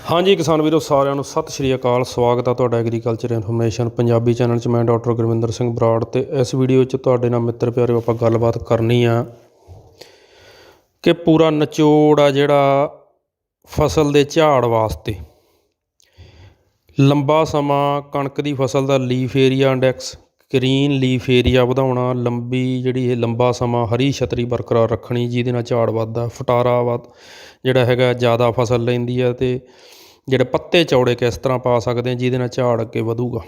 ਹਾਂਜੀ ਕਿਸਾਨ ਵੀਰੋ, ਸਾਰਿਆਂ ਨੂੰ ਸਤਿ ਸ਼੍ਰੀ ਅਕਾਲ। ਸਵਾਗਤ ਹੈ ਤੁਹਾਡਾ ਐਗਰੀਕਲਚਰ ਇਨਫੋਰਮੇਸ਼ਨ ਪੰਜਾਬੀ ਚੈਨਲ 'ਚ। ਮੈਂ ਡਾਕਟਰ ਗੁਰਵਿੰਦਰ ਸਿੰਘ ਬਰਾੜ ਤੇ ਇਸ ਵੀਡੀਓ 'ਚ ਤੁਹਾਡੇ ਨਾਲ ਮਿੱਤਰ ਪਿਆਰੇ ਆਪਾਂ ਗੱਲਬਾਤ ਕਰਨੀ ਆ ਕਿ ਪੂਰਾ ਨਿਚੋੜ ਆ ਜਿਹੜਾ ਫਸਲ ਦੇ ਝਾੜ ਵਾਸਤੇ। ਲੰਬਾ ਸਮਾਂ ਕਣਕ ਦੀ ਫਸਲ ਦਾ leaf area index green leaf area ਵਧਾਉਣਾ, ਲੰਬੀ ਜਿਹੜੀ ਇਹ ਲੰਬਾ ਸਮਾਂ ਹਰੀ ਛਤਰੀ ਬਰਕਰਾਰ ਰੱਖਣੀ ਜਿਹਦੇ ਨਾਲ ਝਾੜ ਵੱਧਦਾ, ਫਟਾਰਾ ਵੱਧ ਜਿਹੜਾ ਹੈਗਾ ਜ਼ਿਆਦਾ ਫਸਲ ਲੈਂਦੀ ਹੈ ਅਤੇ ਜਿਹੜੇ ਪੱਤੇ ਚੌੜੇ ਕਿਸ ਤਰ੍ਹਾਂ ਪਾ ਸਕਦੇ ਹਾਂ ਜਿਹਦੇ ਨਾਲ ਝਾੜ ਅੱਗੇ ਵਧੂਗਾ।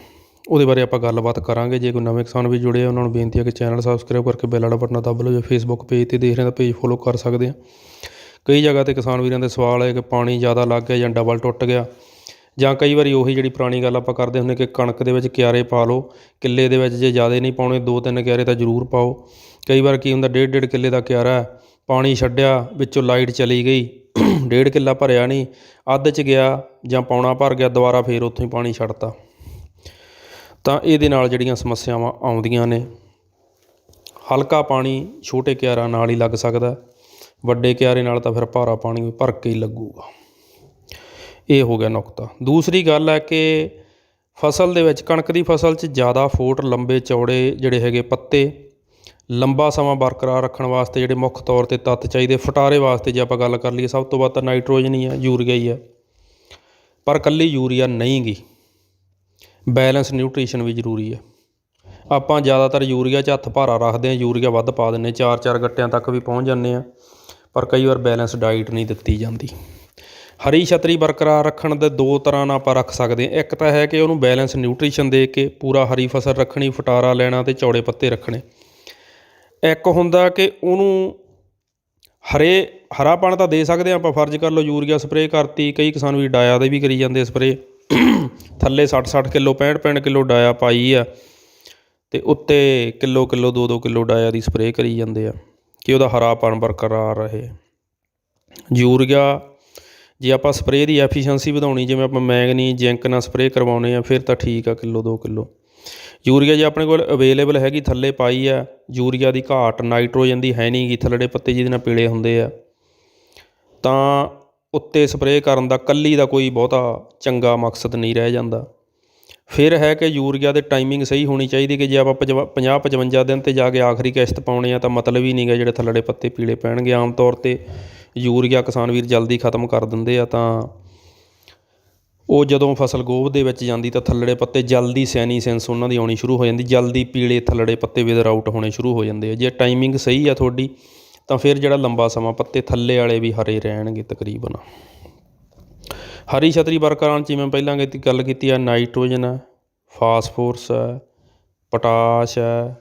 ਉਹਦੇ ਬਾਰੇ ਆਪਾਂ ਗੱਲਬਾਤ ਕਰਾਂਗੇ। ਜੇ ਕੋਈ ਨਵੇਂ ਕਿਸਾਨ ਵੀ ਜੁੜੇ ਆ, ਉਹਨਾਂ ਨੂੰ ਬੇਨਤੀ ਹੈ ਕਿ ਚੈਨਲ ਸਬਸਕ੍ਰਾਈਬ ਕਰਕੇ ਬੈਲ ਵਾਲਾ ਬਟਨ ਦਬ ਲਓ। ਜੇ ਫੇਸਬੁੱਕ ਪੇਜ ਤੇ ਦੇਖ ਰਹੇ ਤਾਂ ਪੇਜ ਫੋਲੋ ਕਰ ਸਕਦੇ ਆ। ਕਈ ਜਗ੍ਹਾ ਤੇ ਕਿਸਾਨ ਵੀਰਾਂ ਦੇ ਸਵਾਲ ਹੈ ਕਿ ਪਾਣੀ ਜ਼ਿਆਦਾ ਲੱਗ ਗਿਆ ਜਾਂ ਡਬਲ ਟੁੱਟ ਗਿਆ। ਜਾਂ ਕਈ ਵਾਰੀ ਉਹੀ ਜਿਹੜੀ ਪੁਰਾਣੀ ਗੱਲ ਆਪਾਂ ਕਰਦੇ ਹੁੰਦੇ ਕਿ ਕਣਕ ਦੇ ਵਿੱਚ ਕਿਆਰੇ ਪਾ ਲਓ, ਕਿੱਲੇ ਦੇ ਵਿੱਚ ਜੇ ਜ਼ਿਆਦਾ ਨਹੀਂ ਪਾਉਣੇ, ਦੋ ਤਿੰਨ ਕਿਆਰੇ ਤਾਂ ਜ਼ਰੂਰ ਪਾਓ। ਕਈ ਵਾਰ ਕੀ ਹੁੰਦਾ ਡੇਢ ਡੇਢ ਕਿੱਲੇ ਦਾ ਕਿਆਰਾ ਪਾਣੀ ਛੱਡਿਆ, ਵਿੱਚੋਂ ਲਾਈਟ ਚਲੀ ਗਈ। ਡੇਢ ਕਿੱਲਾ ਭਰਿਆ ਨਹੀਂ। ਅੱਧ ਚ ਗਿਆ ਜਾਂ ਪੌਣਾ ਭਰ ਗਿਆ, ਦੁਬਾਰਾ ਫੇਰ ਉੱਥੋਂ ਹੀ ਪਾਣੀ ਛੱਡਤਾ। ਤਾਂ ਇਹਦੇ ਨਾਲ ਜਿਹੜੀਆਂ ਸਮੱਸਿਆਵਾਂ ਆਉਂਦੀਆਂ ਨੇ। ਹਲਕਾ ਪਾਣੀ ਛੋਟੇ ਕਿਆਰਾਂ ਨਾਲ ਹੀ ਲੱਗ ਸਕਦਾ ਵੱਡੇ ਕਿਆਰੇ ਨਾਲ ਤਾਂ ਫਿਰ ਭਾਰਾ ਪਾਣੀ ਵੀ ਭਰ ਕੇ ਹੀ ਲੱਗੂਗਾ। ਇਹ ਹੋ ਗਿਆ ਨੁਕਤਾ। ਦੂਸਰੀ ਗੱਲ ਹੈ ਕਿ ਫਸਲ ਦੇ ਵਿੱਚ, ਕਣਕ ਦੀ ਫਸਲ 'ਚ ਜ਼ਿਆਦਾ ਫੋਟ, ਲੰਬੇ ਚੌੜੇ ਜਿਹੜੇ ਹੈਗੇ ਪੱਤੇ ਲੰਬਾ ਸਮਾਂ ਬਰਕਰਾਰ ਰੱਖਣ ਵਾਸਤੇ ਜਿਹੜੇ ਮੁੱਖ ਤੌਰ ਤੇ ਤੱਤ ਚਾਹੀਦੇ, ਫਟਾਰੇ ਵਾਸਤੇ ਜੇ ਆਪਾਂ ਗੱਲ ਕਰ ਲਈਏ, ਸਭ ਤੋਂ ਵੱਧ ਤਾਂ ਨਾਈਟ੍ਰੋਜਨ ਹੀ ਆ, ਯੂਰੀਆ ਹੀ ਆ। ਪਰ ਕੱਲੀ ਯੂਰੀਆ ਨਹੀਂ ਗੀ। ਬੈਲੈਂਸ ਨਿਊਟ੍ਰੀਸ਼ਨ ਵੀ ਜ਼ਰੂਰੀ ਹੈ ਆਪਾਂ ਜ਼ਿਆਦਾਤਰ ਯੂਰੀਆ 'ਚ ਹੱਥ ਭਾਰਾ ਰੱਖਦੇ ਹਾਂ, ਯੂਰੀਆ ਵੱਧ ਪਾ ਦਿੰਦੇ ਚਾਰ ਚਾਰ ਗੱਟਿਆਂ ਤੱਕ ਵੀ ਪਹੁੰਚ ਜਾਂਦੇ ਆ ਪਰ ਕਈ ਵਾਰ ਬੈਲੈਂਸ ਡਾਈਟ ਨਹੀਂ ਦਿੱਤੀ ਜਾਂਦੀ। ਹਰੀ ਛਤਰੀ ਬਰਕਰਾਰ ਰੱਖਣ ਦੇ ਦੋ ਤਰ੍ਹਾਂ ਨਾਲ ਆਪਾਂ ਰੱਖ ਸਕਦੇ ਹਾਂ। ਇੱਕ ਤਾਂ ਹੈ ਕਿ ਉਹਨੂੰ ਬੈਲੈਂਸ ਨਿਊਟ੍ਰੀਸ਼ਨ ਦੇ ਕੇ ਪੂਰਾ ਹਰੀ ਫਸਲ ਰੱਖਣੀ, ਫਟਾਰਾ ਲੈਣਾ ਤੇ ਚੌੜੇ ਪੱਤੇ ਰੱਖਣੇ। ਇੱਕ ਹੁੰਦਾ ਕਿ ਉਹਨੂੰ ਹਰੇ, ਹਰਾਪਣ ਤਾਂ ਦੇ ਸਕਦੇ ਹਾਂ ਆਪਾਂ, ਫਰਜ਼ ਕਰ ਲਓ ਯੂਰੀਆ ਸਪਰੇਅ ਕਰਤੀ, ਕਈ ਕਿਸਾਨ ਵੀ ਡਾਇਆ ਦੇ ਵੀ ਕਰੀ ਜਾਂਦੇ ਸਪਰੇਅ। ਥੱਲੇ 60 60 ਕਿਲੋ 65 65 ਕਿਲੋ ਡਾਇਆ ਪਾਈ ਆ, ਤੇ ਉੱਤੇ ਕਿਲੋ ਕਿਲੋ 2-2 ਕਿਲੋ ਡਾਇਆ ਦੀ ਸਪਰੇਅ ਕਰੀ ਜਾਂਦੇ ਆ, ਕਿ ਉਹਦਾ ਹਰਾਪਣ ਬਰਕਰਾਰ ਰਹੇ। ਯੂਰੀਆ, ਜੇ ਆਪਾਂ ਸਪਰੇਅ ਦੀ ਐਫੀਸ਼ੀਐਂਸੀ ਵਧਾਉਣੀ, ਜਿਵੇਂ ਆਪਾਂ ਮੈਗਨੀ ਜ਼ਿੰਕ ਨਾਲ ਸਪਰੇਅ ਕਰਵਾਉਣੇ ਆ, ਫਿਰ ਤਾਂ ਠੀਕ ਆ ਕਿਲੋ 2 ਕਿਲੋ। ਯੂਰੀਆ ਜੇ ਆਪਣੇ ਕੋਲ ਅਵੇਲੇਬਲ ਹੈਗੀ, ਥੱਲੇ ਪਾਈ ਆ। ਯੂਰੀਆ ਦੀ ਘਾਟ ਨਾਈਟ੍ਰੋਜਨ ਦੀ ਹੈ ਨਹੀਂ ਗੀ ਥੱਲੜੇ ਪੱਤੇ ਜਿਹਦੇ ਨਾਲ ਪੀਲੇ ਹੁੰਦੇ ਆ। ਤਾਂ ਉੱਤੇ ਸਪਰੇਅ ਕਰਨ ਦਾ ਕੱਲੀ ਦਾ ਕੋਈ ਬਹੁਤਾ ਚੰਗਾ ਮਕਸਦ ਨਹੀਂ ਰਹਿ ਜਾਂਦਾ। ਫਿਰ ਹੈ ਕਿ ਯੂਰੀਆ ਦੇ ਟਾਈਮਿੰਗ ਸਹੀ ਹੋਣੀ ਚਾਹੀਦੀ ਕਿ ਜੇ ਆਪਾਂ 50 55 ਦਿਨ ਤੇ ਜਾ ਕੇ ਆਖਰੀ ਕਿਸ਼ਤ ਪਾਉਣੀ ਆ ਤਾਂ ਮਤਲਬ ਹੀ ਨਹੀਂਗਾ ਜਿਹੜੇ ਥੱਲੜੇ ਪੱਤੇ ਪੀਲੇ ਪੈਣਗੇ। ਆਮ ਤੌਰ ਤੇ ਯੂਰੀਆ ਕਿਸਾਨ ਵੀਰ ਜਲਦੀ ਖਤਮ ਕਰ ਦਿੰਦੇ ਆ ਤਾਂ ਉਹ ਜਦੋਂ ਫਸਲ ਗੋਭ ਦੇ ਵਿੱਚ ਜਾਂਦੀ ਤਾਂ ਥੱਲੜੇ ਪੱਤੇ ਜਲਦੀ ਸੈਨੀ ਸੈਂਸ ਉਹਨਾਂ ਦੀ ਆਉਣੀ ਸ਼ੁਰੂ ਹੋ ਜਾਂਦੀ, ਜਲਦੀ ਪੀਲੇ ਥੱਲੜੇ ਪੱਤੇ ਵਿਦਰ ਆਊਟ ਹੋਣੇ ਸ਼ੁਰੂ ਹੋ ਜਾਂਦੇ ਆ। ਜੇ ਟਾਈਮਿੰਗ ਸਹੀ ਆ ਤੁਹਾਡੀ, ਤਾਂ ਫਿਰ ਜਿਹੜਾ ਲੰਬਾ ਸਮਾਂ ਪੱਤੇ ਥੱਲੇ ਵਾਲੇ ਵੀ ਹਰੇ ਰਹਿਣਗੇ ਤਕਰੀਬਨ। ਹਰੀ ਛਤਰੀ ਬਰਕਰਾਰ ਜਿਵੇਂ ਪਹਿਲਾਂ ਗੱਲ ਕੀਤੀ ਆ, ਨਾਈਟ੍ਰੋਜਨ ਹੈ ਫਾਸਫੋਰਸ ਹੈ ਪੋਟਾਸ਼ ਹੈ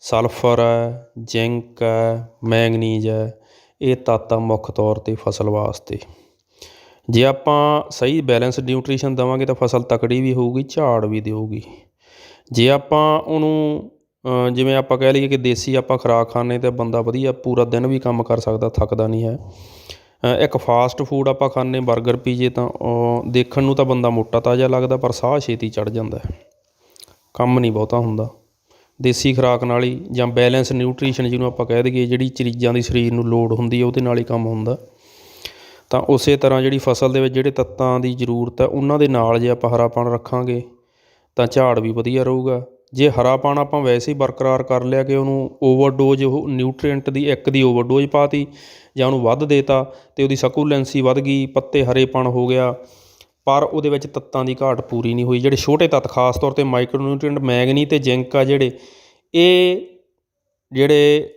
ਸਲਫਰ ਹੈ ਜ਼ਿੰਕ ਹੈ ਮੈਂਗਨੀਜ਼ ਹੈ ਇਹ ਤੱਤ ਆ ਮੁੱਖ ਤੌਰ ਤੇ ਫਸਲ ਵਾਸਤੇ। ਜੇ ਆਪਾਂ ਸਹੀ ਬੈਲੈਂਸ ਨਿਊਟ੍ਰੀਸ਼ਨ ਦੇਵਾਂਗੇ ਤਾਂ ਫਸਲ ਤਕੜੀ ਵੀ ਹੋਊਗੀ, ਝਾੜ ਵੀ ਦੇਊਗੀ। ਜੇ ਆਪਾਂ ਉਹਨੂੰ ਜਿਵੇਂ ਆਪਾਂ ਕਹਿ ਲਈਏ ਕਿ ਦੇਸੀ ਆਪਾਂ ਖੁਰਾਕ ਖਾਂਦੇ ਤਾਂ ਬੰਦਾ ਵਧੀਆ ਪੂਰਾ ਦਿਨ ਵੀ ਕੰਮ ਕਰ ਸਕਦਾ, ਥੱਕਦਾ ਨਹੀਂ ਹੈ। ਇੱਕ ਫਾਸਟ ਫੂਡ ਆਪਾਂ ਖਾਂਦੇ 버ਗਰ ਪੀਜੇ ਤਾਂ ਦੇਖਣ ਨੂੰ ਤਾਂ ਬੰਦਾ ਮੋਟਾ ਤਾਜ਼ਾ ਲੱਗਦਾ, ਪਰ ਸਾਹ ਛੇਤੀ ਚੜ ਜਾਂਦਾ ਕੰਮ ਨਹੀਂ ਬਹੁਤਾ ਹੁੰਦਾ। ਦੇਸੀ ਖੁਰਾਕ ਨਾਲ ਹੀ ਜਾਂ ਬੈਲੈਂਸ ਨਿਊਟ੍ਰੀਸ਼ਨ ਜਿਹਨੂੰ ਆਪਾਂ ਕਹਿ ਦਈਏ, ਜਿਹੜੀ ਚੀਜ਼ਾਂ ਦੀ ਸਰੀਰ ਨੂੰ ਲੋੜ ਹੁੰਦੀ ਹੈ, ਉਹਦੇ ਨਾਲ ਹੀ ਕੰਮ ਹੁੰਦਾ। ਤਾਂ ਉਸੇ ਤਰ੍ਹਾਂ ਜਿਹੜੀ ਫਸਲ ਦੇ ਵਿੱਚ ਜਿਹੜੇ ਤੱਤਾਂ ਦੀ ਜ਼ਰੂਰਤ ਹੈ, ਉਹਨਾਂ ਦੇ ਨਾਲ ਜੇ ਆਪਾਂ ਹਰਾਪਣ ਰੱਖਾਂਗੇ, ਤਾਂ ਝਾੜ ਵੀ ਵਧੀਆ ਰਹੂਗਾ। ਜੇ ਹਰਾਪਣ ਆਪਾਂ ਵੈਸੇ ਹੀ ਬਰਕਰਾਰ ਕਰ ਲਿਆ ਕਿ ਉਹਨੂੰ ਓਵਰਡੋਜ਼, ਉਹ ਨਿਊਟ੍ਰੀਐਂਟ ਦੀ ਇੱਕ ਦੀ ਓਵਰਡੋਜ਼ ਪਾਤੀ ਜਾਂ ਉਹਨੂੰ ਵੱਧ ਦੇਤਾ, ਤੇ ਉਹਦੀ ਸਕੂਲੈਂਸੀ ਵੱਧ ਗਈ, ਪੱਤੇ ਹਰੇਪਣ ਹੋ ਗਿਆ, ਪਰ ਉਹਦੇ ਵਿੱਚ ਤੱਤਾਂ ਦੀ ਘਾਟ ਪੂਰੀ ਨਹੀਂ ਹੋਈ। ਜਿਹੜੇ ਛੋਟੇ ਤੱਤ, ਖਾਸ ਤੌਰ ਤੇ ਮਾਈਕਰੋਨਿਊਟ੍ਰੀਐਂਟ, ਮੈਗਨੀ ਤੇ ਜ਼ਿੰਕ ਆ ਜਿਹੜੇ, ਇਹ ਜਿਹੜੇ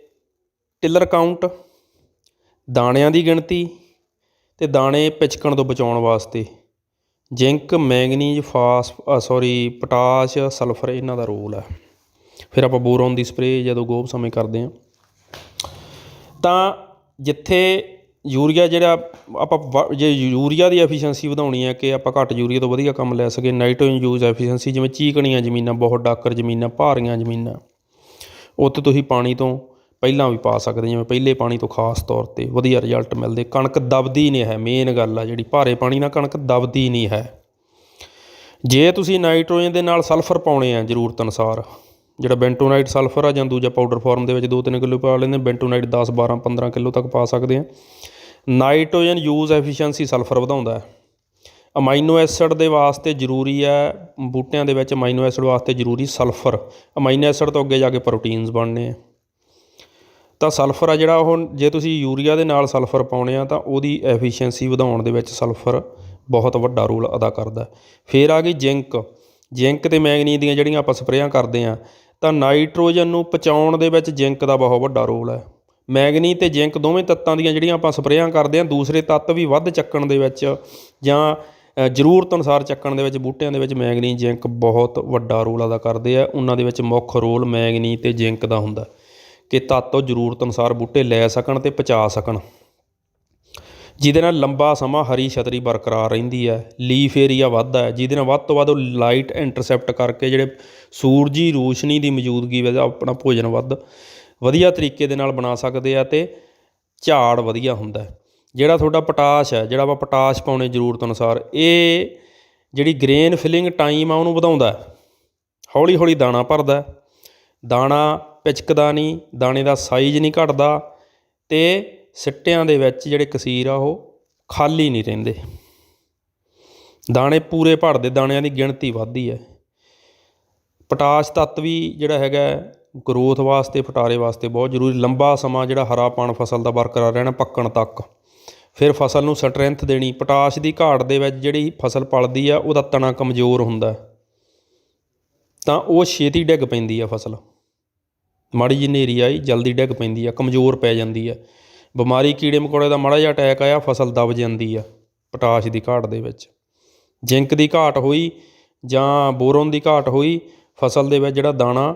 ਟਿਲਰ ਕਾਊਂਟ, ਦਾਣਿਆਂ ਦੀ ਗਿਣਤੀ ਅਤੇ ਦਾਣੇ ਪਿਚਕਣ ਤੋਂ ਬਚਾਉਣ ਵਾਸਤੇ। Zinc, manganese, phos sorry potash, sulphur, ਇਹਨਾਂ ਦਾ ਰੋਲ ਹੈ। ਫਿਰ ਆਪਾਂ ਬੋਰੋਨ ਦੀ ਸਪਰੇਅ ਜਦੋਂ ਗੋਭ ਸਮੇਂ ਕਰਦੇ ਹਾਂ। ਤਾਂ ਜਿੱਥੇ ਯੂਰੀਆ ਜਿਹੜਾ ਆਪਾਂ ਵ- ਜੇ ਯੂਰੀਆ ਦੀ ਐਫੀਸ਼ੀਐਂਸੀ ਵਧਾਉਣੀ ਹੈ ਕਿ ਆਪਾਂ ਘੱਟ ਯੂਰੀਆ ਤੋਂ ਵਧੀਆ ਕੰਮ ਲੈ ਸਕੀਏ, ਨਾਈਟ੍ਰੋਜਨ ਯੂਜ਼ ਐਫੀਸ਼ੀਐਂਸੀ ਜਿਵੇਂ ਚੀਕਣੀਆਂ ਜ਼ਮੀਨਾਂ, ਬਹੁਤ ਡਾਕਰ ਜ਼ਮੀਨਾਂ, ਭਾਰੀਆਂ ਜ਼ਮੀਨਾਂ, ਉੱਥੇ ਤੁਸੀਂ ਪਾਣੀ ਤੋਂ ਪਹਿਲਾਂ ਵੀ ਪਾ ਸਕਦੇ ਜਿਵੇਂ ਪਹਿਲੇ ਪਾਣੀ ਤੋਂ ਖਾਸ ਤੌਰ ਤੇ ਵਧੀਆ ਰਿਜ਼ਲਟ ਮਿਲਦੇ। ਕਣਕ ਦਬਦੀ ਨਹੀਂ ਹੈ ਮੇਨ ਗੱਲ ਆ ਜਿਹੜੀ ਭਾਰੇ ਪਾਣੀ ਨਾਲ ਕਣਕ ਦਬਦੀ ਨਹੀਂ ਹੈ। ਜੇ ਤੁਸੀਂ ਨਾਈਟ੍ਰੋਜਨ ਦੇ ਨਾਲ ਸਲਫਰ ਪਾਉਣੇ ਆ, ਜ਼ਰੂਰਤ ਅਨੁਸਾਰ, ਜਿਹੜਾ ਬੈਂਟੋਨਾਈਟ ਸਲਫਰ ਆ ਜਾਂ ਦੂਜਾ ਪਾਊਡਰ ਫਾਰਮ ਦੇ ਵਿੱਚ 2-3 ਕਿਲੋ ਪਾ ਲੈਂਦੇ, ਬੈਂਟੋਨਾਈਟ 10 12 15 ਕਿਲੋ ਤੱਕ ਪਾ ਸਕਦੇ ਆ। ਨਾਈਟ੍ਰੋਜਨ ਯੂਜ਼ ਐਫੀਸ਼ੀਐਂਸੀ ਸਲਫਰ ਵਧਾਉਂਦਾ ਹੈ। ਅਮਾਈਨੋ ਐਸਿਡ ਦੇ ਵਾਸਤੇ ਜ਼ਰੂਰੀ ਹੈ, ਬੂਟਿਆਂ ਦੇ ਵਿੱਚ ਅਮਾਈਨੋ ਐਸਿਡ ਵਾਸਤੇ ਜ਼ਰੂਰੀ ਸਲਫਰ ਅਮਾਈਨੋ ਐਸਿਡ ਤੋਂ ਅੱਗੇ ਜਾ ਕੇ ਪ੍ਰੋਟੀਨਸ ਬਣਨੇ ਆ। ਤਾਂ ਸਲਫਰ ਆ ਜਿਹੜਾ ਉਹ ਜੇ ਤੁਸੀਂ ਯੂਰੀਆ ਦੇ ਨਾਲ ਸਲਫਰ ਪਾਉਣੇ ਆ ਤਾਂ ਉਹਦੀ ਐਫੀਸ਼ੀਐਂਸੀ ਵਧਾਉਣ ਦੇ ਵਿੱਚ ਸਲਫਰ ਬਹੁਤ ਵੱਡਾ ਰੋਲ ਅਦਾ ਕਰਦਾ ਹੈ। ਫਿਰ ਆ ਗਈ ਜ਼ਿੰਕ ਜ਼ਿੰਕ ਤੇ ਮੈਂਗਨੀਜ਼ ਦੀਆਂ ਜਿਹੜੀਆਂ ਆਪਾਂ ਸਪਰੇਆਂ ਕਰਦੇ ਆ, ਤਾਂ ਨਾਈਟ੍ਰੋਜਨ ਨੂੰ ਪਹੁੰਚਾਉਣ ਦੇ ਵਿੱਚ ਜ਼ਿੰਕ ਦਾ ਬਹੁਤ ਵੱਡਾ ਰੋਲ ਹੈ। ਮੈਗਨੀ ਤੇ ਜ਼ਿੰਕ ਦੋਵੇਂ ਤੱਤਾਂ ਦੀਆਂ ਜਿਹੜੀਆਂ ਆਪਾਂ ਸਪਰੇਆਂ ਕਰਦੇ ਆ, ਦੂਸਰੇ ਤੱਤ ਵੀ ਵੱਧ ਚੱਕਣ ਦੇ ਵਿੱਚ ਜਾਂ ਜ਼ਰੂਰਤ ਅਨੁਸਾਰ ਚੱਕਣ ਦੇ ਵਿੱਚ ਬੂਟਿਆਂ ਦੇ ਵਿੱਚ ਮੈਗਨੀ ਜ਼ਿੰਕ ਬਹੁਤ ਵੱਡਾ ਰੋਲ ਅਦਾ ਕਰਦੇ ਆ। ਉਹਨਾਂ ਦੇ ਵਿੱਚ ਮੁੱਖ ਰੋਲ ਮੈਗਨੀ ਤੇ ਜ਼ਿੰਕ ਦਾ ਹੁੰਦਾ ਕਿ ਤੱਤ ਤੋਂ ਜ਼ਰੂਰਤ ਅਨੁਸਾਰ ਬੂਟੇ ਲੈ ਸਕਣ ਤੇ ਪਚਾ ਸਕਣ। ਜਿਹਦੇ ਨਾਲ ਲੰਬਾ ਸਮਾਂ ਹਰੀ ਛਤਰੀ ਬਰਕਰਾਰ ਰਹਿੰਦੀ ਹੈ, ਲੀਫ ਏਰੀਆ ਵੱਧਦਾ ਹੈ, ਜਿਹਦੇ ਨਾਲ ਵੱਧ ਤੋਂ ਵੱਧ ਉਹ ਲਾਈਟ ਇੰਟਰਸੈਪਟ ਕਰਕੇ ਜਿਹੜੇ ਸੂਰਜੀ ਰੋਸ਼ਨੀ ਦੀ ਮੌਜੂਦਗੀ ਵਿੱਚ ਆਪਣਾ ਭੋਜਨ ਵੱਧ ਵਧੀਆ ਤਰੀਕੇ ਦੇ ਨਾਲ ਬਣਾ ਸਕਦੇ ਆ ਤੇ ਝਾੜ ਵਧੀਆ ਹੁੰਦਾ ਜਿਹੜਾ ਤੁਹਾਡਾ ਪੋਟਾਸ਼ ਹੈ, ਜਿਹੜਾ ਆਪਾਂ ਪੋਟਾਸ਼ ਪਾਉਣੇ ਜ਼ਰੂਰਤ ਅਨੁਸਾਰ, ਇਹ ਜਿਹੜੀ ਗ੍ਰੇਨ ਫਿਲਿੰਗ ਟਾਈਮ ਆ ਉਹਨੂੰ ਵਧਾਉਂਦਾ ਹੌਲੀ ਹੌਲੀ ਦਾਣਾ ਭਰਦਾ ਦਾਣਾ ਪਿਚਕਦਾ ਨਹੀਂ, ਦਾਣੇ ਦਾ ਸਾਈਜ਼ ਨਹੀਂ ਘਟਦਾ ਅਤੇ ਸਿੱਟਿਆਂ ਦੇ ਵਿੱਚ ਜਿਹੜੇ ਕਸੀਰ ਆ ਉਹ ਖਾਲੀ ਨਹੀਂ ਰਹਿੰਦੇ। ਦਾਣੇ ਪੂਰੇ ਭਰਦੇ, ਦਾਣਿਆਂ ਦੀ ਗਿਣਤੀ ਵੱਧਦੀ ਹੈ। ਪੋਟਾਸ਼ ਤੱਤ ਵੀ ਜਿਹੜਾ ਹੈਗਾ ਗਰੋਥ ਵਾਸਤੇ, ਫਟਾਰੇ ਵਾਸਤੇ ਬਹੁਤ ਜ਼ਰੂਰੀ। ਲੰਬਾ ਸਮਾਂ ਜਿਹੜਾ ਹਰਾਪਣ ਫਸਲ ਦਾ ਬਰਕਰਾਰ ਰਹਿਣਾ, ਪੱਕਣ ਤੱਕ। ਫਿਰ ਫਸਲ ਨੂੰ ਸਟਰੈਂਥ ਦੇਣੀ। ਪੋਟਾਸ਼ ਦੀ ਘਾਟ ਦੇ ਵਿੱਚ ਜਿਹੜੀ ਫਸਲ ਪਲਦੀ ਆ, ਉਹਦਾ ਤਣਾ ਕਮਜ਼ੋਰ ਹੁੰਦਾ ਤਾਂ ਉਹ ਛੇਤੀ ਡਿੱਗ ਪੈਂਦੀ ਆ ਫਸਲ। ਮਾੜੀ ਜਿਹੀ ਹਨੇਰੀ ਆਈ, ਜਲਦੀ ਡਿੱਗ ਪੈਂਦੀ ਆ, ਕਮਜ਼ੋਰ ਪੈ ਜਾਂਦੀ ਆ। ਬਿਮਾਰੀ ਕੀੜੇ ਮਕੌੜੇ ਦਾ ਮਾੜਾ ਜਿਹਾ ਅਟੈਕ ਆਇਆ, ਫਸਲ ਦਬ ਜਾਂਦੀ ਆ, ਪੋਟਾਸ਼ ਦੀ ਘਾਟ ਦੇ ਵਿੱਚ। ਜ਼ਿੰਕ ਦੀ ਘਾਟ ਹੋਈ ਜਾਂ ਬੋਰੋਨ ਦੀ ਘਾਟ ਹੋਈ, ਫਸਲ ਦੇ ਵਿੱਚ ਜਿਹੜਾ ਦਾਣਾ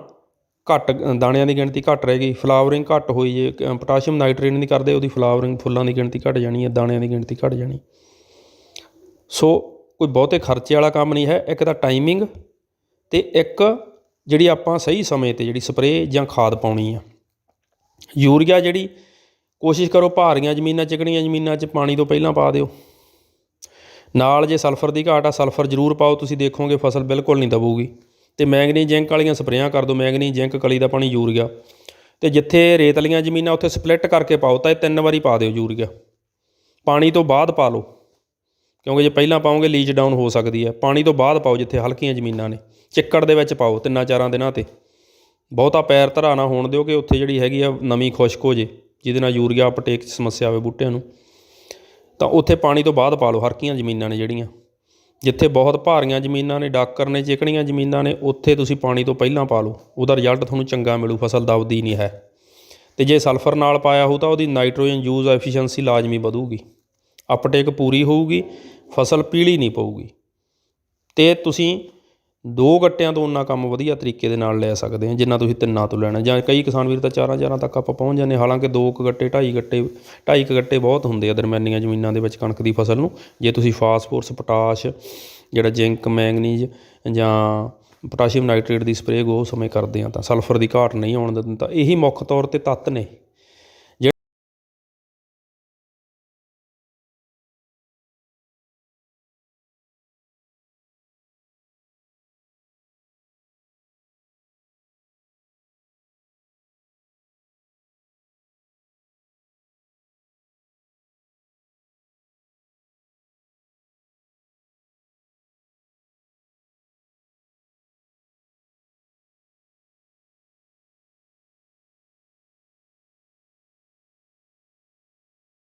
ਘੱਟ, ਦਾਣਿਆਂ ਦੀ ਗਿਣਤੀ ਘੱਟ ਰਹਿ ਗਈ, ਫਲਾਵਰਿੰਗ ਘੱਟ ਹੋਈ ਜੇ ਪੋਟਾਸ਼ੀਅਮ ਨਾਈਟ੍ਰੇਟ ਨਹੀਂ ਕਰਦੇ, ਉਹਦੀ ਫਲਾਵਰਿੰਗ ਫੁੱਲਾਂ ਦੀ ਗਿਣਤੀ ਘੱਟ ਜਾਣੀ ਹੈ ਦਾਣਿਆਂ ਦੀ ਗਿਣਤੀ ਘੱਟ ਜਾਣੀ। ਸੋ ਕੋਈ ਬਹੁਤੇ ਖਰਚੇ ਵਾਲਾ ਕੰਮ ਨਹੀਂ ਹੈ, ਇੱਕ ਤਾਂ ਟਾਈਮਿੰਗ ਤੇ ਇੱਕ ਜਿਹੜੀ ਆਪਾਂ ਸਹੀ ਸਮੇਂ ਤੇ ਜਿਹੜੀ ਸਪਰੇਅ ਜਾਂ ਖਾਦ ਪਾਉਣੀ ਆ। ਯੂਰੀਆ ਜਿਹੜੀ, ਕੋਸ਼ਿਸ਼ ਕਰੋ ਭਾਰੀਆਂ ਜ਼ਮੀਨਾਂ ਚਿਕਣੀਆਂ ਜ਼ਮੀਨਾਂ 'ਚ ਪਾਣੀ ਤੋਂ ਪਹਿਲਾਂ ਪਾ ਦਿਓ। ਨਾਲ ਜੇ ਸਲਫਰ ਦੀ ਘਾਟ ਆ, ਸਲਫਰ ਜ਼ਰੂਰ ਪਾਓ, ਤੁਸੀਂ ਦੇਖੋਗੇ ਫਸਲ ਬਿਲਕੁਲ ਨਹੀਂ ਦਬੂਗੀ। ਤੇ ਮੈਂਗਨੀ ਜ਼ਿੰਕ ਵਾਲੀਆਂ ਸਪਰੇਆਂ ਕਰ ਦਿਓ ਮੈਂਗਨੀ ਜ਼ਿੰਕ ਕਲੀ ਦਾ ਪਾਣੀ ਯੂਰੀਆ। ਤੇ ਜਿੱਥੇ ਰੇਤਲੀਆਂ ਜ਼ਮੀਨਾਂ ਉੱਥੇ ਸਪਲਿੱਟ ਕਰਕੇ ਪਾਓ, ਤਾਂ ਇਹ ਤਿੰਨ ਵਾਰੀ ਪਾ ਦਿਓ ਯੂਰੀਆ। ਪਾਣੀ ਤੋਂ ਬਾਅਦ ਪਾ ਲਓ। ਕਿਉਂਕਿ ਜੇ ਪਹਿਲਾਂ ਪਾਓਗੇ ਲੀਚ ਡਾਊਨ ਹੋ ਸਕਦੀ ਹੈ। ਪਾਣੀ ਤੋਂ ਬਾਅਦ ਪਾਓ ਜਿੱਥੇ ਹਲਕੀਆਂ ਜ਼ਮੀਨਾਂ ਨੇ। ਚਿੱਕੜ ਦੇ ਵਿੱਚ ਪਾਓ ਤਿੰਨਾਂ ਚਾਰਾਂ ਦਿਨਾਂ ਤੇ। ਬਹੁਤਾ ਪੈਰ ਧਰਾ ਨਾ ਹੋਣ ਦਿਓ ਕਿ ਉੱਥੇ ਜਿਹੜੀ ਹੈਗੀ ਆ ਨਵੀਂ ਖੁਸ਼ਕ ਹੋ ਜੇ, ਜਿਹਦੇ ਨਾਲ ਯੂਰੀਆ ਅਪਟੇਕ 'ਚ ਸਮੱਸਿਆ ਆਵੇ ਬੂਟਿਆਂ ਨੂੰ। ਤਾਂ ਉੱਥੇ ਪਾਣੀ ਤੋਂ ਬਾਅਦ ਪਾ ਲਓ, ਹਲਕੀਆਂ ਜ਼ਮੀਨਾਂ ਨੇ ਜਿਹੜੀਆਂ। ਜਿੱਥੇ ਬਹੁਤ ਭਾਰੀਆਂ ਜ਼ਮੀਨਾਂ ਨੇ, ਡਾਕਰ ਨੇ, ਚਿਕਣੀਆਂ ਜ਼ਮੀਨਾਂ ਨੇ, ਉੱਥੇ ਤੁਸੀਂ ਪਾਣੀ ਤੋਂ ਪਹਿਲਾਂ ਪਾ ਲਓ। ਉਹਦਾ ਰਿਜ਼ਲਟ ਤੁਹਾਨੂੰ ਚੰਗਾ ਮਿਲੂ, ਫਸਲ ਦਬਦੀ ਨਹੀਂ ਹੈ। ਤੇ ਜੇ ਸਲਫਰ ਨਾਲ ਪਾਇਆ ਹੋ ਤਾਂ ਉਹਦੀ ਨਾਈਟ੍ਰੋਜਨ ਯੂਜ਼ ਐਫੀਸ਼ੀਐਂਸੀ ਲਾਜ਼ਮੀ ਵਧੂਗੀ। ਅਪਟੇਕ ਪੂਰੀ ਹੋਊਗੀ। ਫਸਲ ਪੀਲੀ ਨਹੀਂ ਪਊਗੀ। ਤੇ ਤੁਸੀਂ ਦੋ ਗੱਟਿਆਂ ਤੋਂ ਉਨਾ ਕੰਮ ਵਧੀਆ ਤਰੀਕੇ ਦੇ ਨਾਲ ਲੈ ਸਕਦੇ ਆ, ਜਿੰਨਾ ਤੁਸੀਂ ਤਿੰਨਾਂ ਤੋਂ ਲੈਣਾ। ਜਾਂ ਕਈ ਕਿਸਾਨ ਵੀਰ ਤਾਂ ਚਾਰਾਂ ਚਾਰਾਂ ਤੱਕ ਆਪਾਂ ਪਹੁੰਚ ਜਾਂਦੇ ਹਾਲਾਂਕਿ ਦੋ ਕੁ ਗੱਟੇ, ਢਾਈ ਗੱਟੇ, ਢਾਈ ਕੁ ਗੱਟੇ ਬਹੁਤ ਹੁੰਦੇ ਆ ਦਰਮਿਆਨੀਆਂ ਜ਼ਮੀਨਾਂ ਦੇ ਵਿੱਚ ਕਣਕ ਦੀ ਫਸਲ ਨੂੰ। ਜੇ ਤੁਸੀਂ ਫਾਸਫੋਰਸ ਪੋਟਾਸ਼, ਜਿਹੜਾ ਜ਼ਿੰਕ, ਮੈਂਗਨੀਜ਼ ਜਾਂ ਪੋਟਾਸ਼ੀਅਮ ਨਾਈਟ੍ਰੇਟ ਦੀ ਸਪਰੇਅ ਉਹ ਸਮੇਂ ਕਰਦੇ ਆ ਤਾਂ ਸਲਫਰ ਦੀ ਘਾਟ ਨਹੀਂ ਆਉਣ ਦਿੰਦਾ। ਇਹੀ ਮੁੱਖ ਤੌਰ ਤੇ ਤੱਤ ਨੇ।